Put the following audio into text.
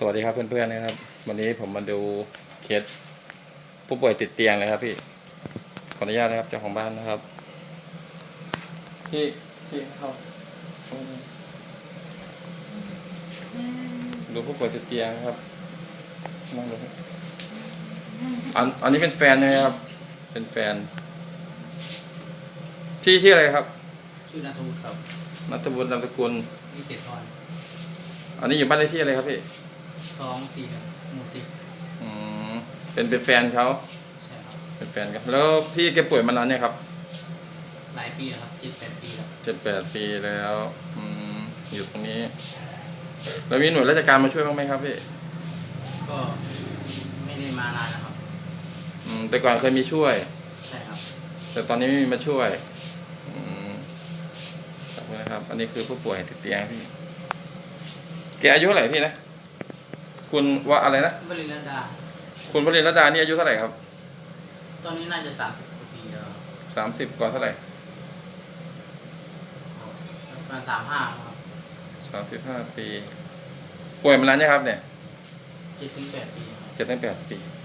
สวัสดีครับเพื่อนๆนะครับ วันนี้ผมมาดูเคสผู้ป่วยติดเตียงเลยครับพี่ขออนุญาตนะครับเจ้าของบ้านนะครับพี่พี่เข้าดูผู้ป่วยติดเตียงนะครับนั่งดูครับอันอันนี้เป็นแฟนใช่ไหมครับ เป็นแฟน พี่ชื่ออะไรครับ ชื่อนาทูตครับนัทบุญนามสกุลวิเศษทรอันนี้อยู่บ้านเลขที่อะไรครับพี่ สองสี่หนึ่งหมู่สิบอืมเป็นเป็นแฟนเขาใช่ครับ เป็นแฟนกันแล้วพี่แกป่วยมานานเนี่ยงครับหลายปีแล้วครับเจ็ดแปดปีแล้วเจ็ดแปดปีแล้วอืมอยู่ตรงนี้ แล้วมีหน่วยราชการมาช่วยบ้างไหมครับพี่ก็ไม่ได้มานานนะครับ อืมแต่ก่อนเคยมีช่วย ใช่ครับ แต่ตอนนี้ไม่มีมาช่วยอืมขอบคุณนะครับ อันนี้คือผู้ป่วยติดเตียงพี่ แกอายุเท่าไหร่พี่นะ คุณว่าอะไรนะบริณดา คุณวรินทร์รดานี่อายุเท่าไหร่ครับตอนนี้น่าจะสามสิบกว่าปีแล้วครับสามสิบกว่าเท่าไหร่ประมาณสามห้าครับสามสิบห้าปี ป่วยมานานยังครับเนี่ย เจ็ดถึงแปดปีครับ เจ็ดตั้งแปดปีใ